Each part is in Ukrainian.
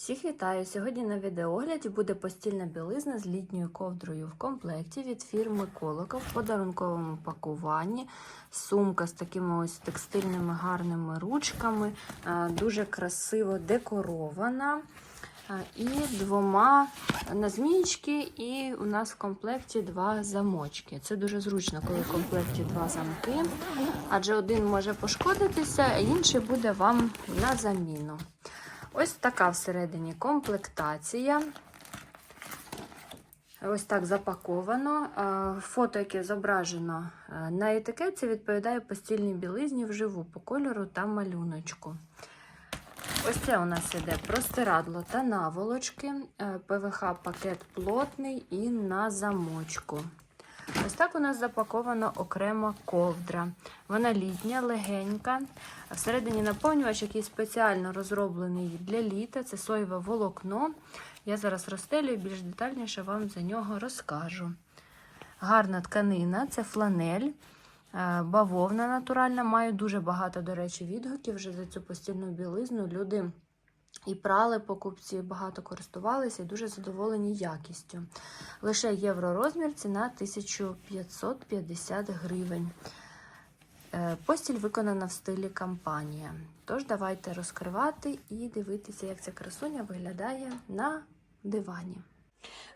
Всіх вітаю! Сьогодні на відеогляді буде постільна білизна з літньою ковдрою в комплекті від фірми Колока в подарунковому пакуванні. Сумка з такими ось текстильними гарними ручками, е, дуже красиво декорована. Е, І двома на змієчки, і у нас в комплекті два замочки. Це дуже зручно, коли в комплекті два замки, адже один може пошкодитися, а інший буде вам на заміну. Ось така всередині комплектація. Ось так запаковано. Е, Фото, яке зображено е, на етикетці, відповідає постільній білизні вживу по кольору та малюночку. Ось це у нас іде простирадло та наволочки, ПВХ-пакет плотний і на замочку. Ось так у нас запакована окрема ковдра. Вона літня, легенька. Всередині наповнювач, який спеціально розроблений для літа. Це соєве волокно. Я зараз розстелю і більш детальніше вам за нього розкажу. Гарна тканина це фланель. Е, Бавовна натуральна. Маю дуже багато, до речі, відгуків вже за цю постільну білизну. Люди і прали покупці, багато користувалися і дуже задоволені якістю. Лише євророзмір, ціна 1550 гривень. Е, Постіль виконана в стилі кампанія. Тож давайте розкривати і дивитися, як ця красуня виглядає на дивані.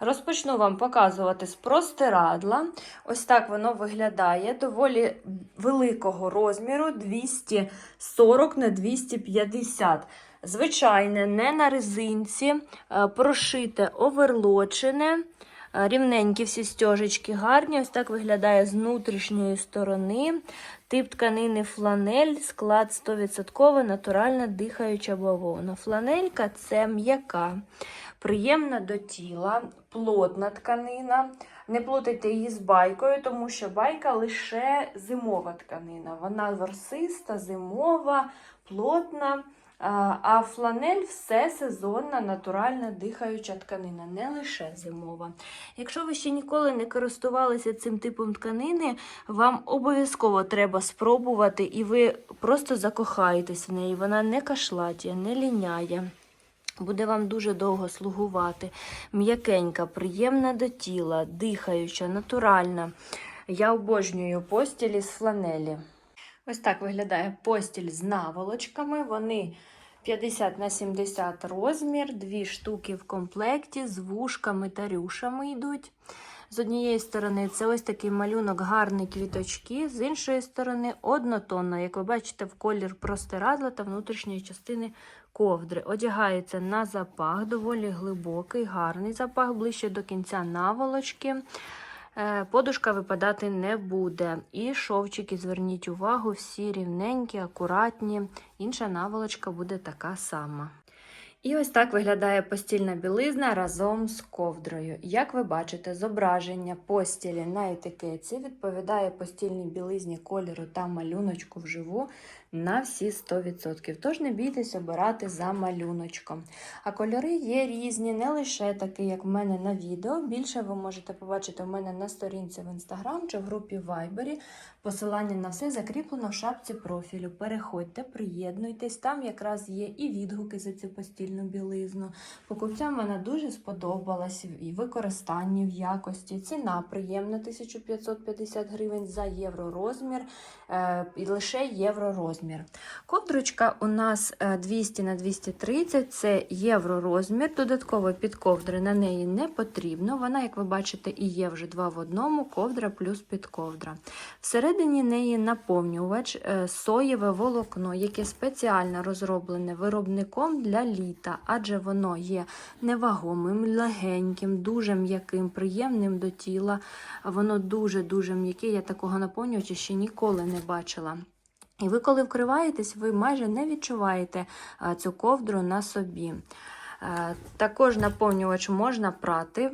Розпочну вам показувати з простирадла. Ось так воно виглядає доволі великого розміру 240 на 250. Звичайне, не на резинці, е, прошите, оверлочене. Е, Рівненькі всі стежечки гарні. Ось так виглядає з внутрішньої сторони. Тип тканини фланель, склад 100% натуральна дихаюча бавовна. Фланелька це м'яка, приємна до тіла, плотна тканина. Не плутайте її з байкою, тому що байка лише зимова тканина. Вона ворсиста, зимова, плотна. А фланель все сезонна, натуральна дихаюча тканина, не лише зимова. Якщо ви ще ніколи не користувалися цим типом тканини, вам обов'язково треба спробувати, і ви просто закохаєтесь в неї. Вона не кашлатіє, не ліняє. Буде вам дуже довго слугувати. М'якенька, приємна до тіла, дихаюча, натуральна. Я обожнюю постілі з фланелі. Ось так виглядає постіль з наволочками. Вони 50 на 70 розмір, дві штуки в комплекті з вушками та рюшами йдуть. З однієї сторони, це ось такий малюнок, гарний квіточки, з іншої сторони, однотонно, як ви бачите, в колір простирадла та внутрішньої частини ковдри. Одягається на запах, доволі глибокий, гарний запах, ближче до кінця наволочки. Е, Подушка випадати не буде. І шовчики, зверніть увагу, всі рівненькі, акуратні. Інша наволочка буде така сама. І ось так виглядає постільна білизна разом з ковдрою. Як ви бачите, зображення постілі на етикетці відповідає постільній білизні кольору та малюночку вживу на всі 100%. Тож не бійтесь обирати за малюночком. А кольори є різні, не лише такі, як в мене на відео. Більше ви можете побачити в мене на сторінці в Instagram чи в групі Viber. Посилання на все закріплено в шапці профілю. Переходьте, приєднуйтесь, там якраз є і відгуки за цю постільну білизну. Покупцям вона дуже сподобалась і використанні в якості. Ціна приємна 1550 гривень за євророзмір е, і лише євророзмір. Ковдрочка у нас е, 200 на 230 це євророзмір. Додатково підковдри на неї не потрібно. Вона, як ви бачите, і є вже два в одному, ковдра плюс підковдра. Всередині неї наповнювач е, соєве волокно, яке спеціально розроблене виробником для літа, адже воно є невагомим, легеньким, дуже м'яким, приємним до тіла. Воно дуже-дуже м'яке. Я такого наповнювача ще ніколи не бачила. І ви, коли вкриваєтесь, ви майже не відчуваєте цю ковдру на собі. Е, Також наповнювач можна прати,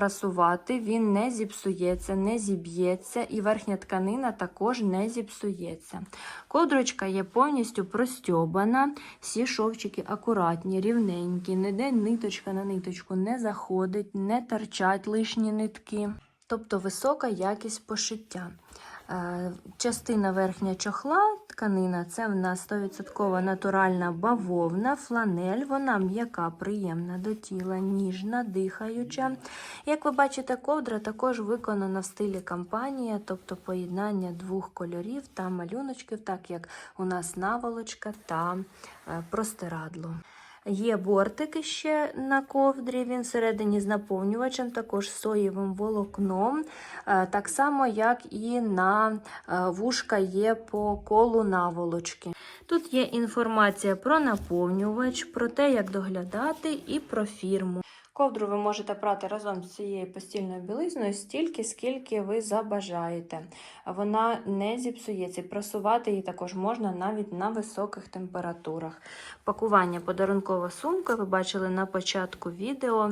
прасувати, він не зіпсується, не зіб'ється, і верхня тканина також не зіпсується. Кодрочка є повністю простьобана, всі шовчики акуратні, рівненькі, ніде ниточка на ниточку не заходить, не торчать лишні нитки. Тобто висока якість пошиття. Е, Частина верхня чохла, тканина це в нас 100% натуральна бавовна, фланель. Вона м'яка, приємна до тіла, ніжна, дихаюча. Як ви бачите, ковдра також виконана в стилі кампанія, тобто поєднання двох кольорів та малюночків, так як у нас наволочка та е, простирадло. Є бортики ще на ковдрі, він всередині з наповнювачем, також соєвим волокном, е, так само, як і на е, вушка є по колу наволочки. Тут є інформація про наповнювач, про те, як доглядати, і про фірму. Ковдру ви можете прати разом з цією постільною білизною стільки, скільки ви забажаєте. Вона не зіпсується. Прасувати її також можна навіть на високих температурах. Пакування подарункова сумка, ви бачили на початку відео.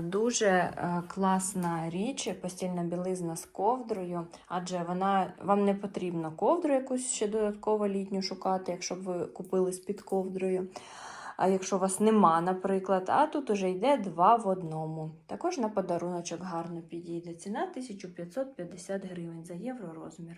Дуже е, класна річ, постільна білизна з ковдрою, адже вона вам не потрібно ковдру якусь ще додатково літню шукати, якщо б ви купили з під ковдрою. А якщо у вас нема, наприклад, а тут уже йде два в одному. Також на подаруночок гарно підійде. Ціна 1550 гривень за євро розмір.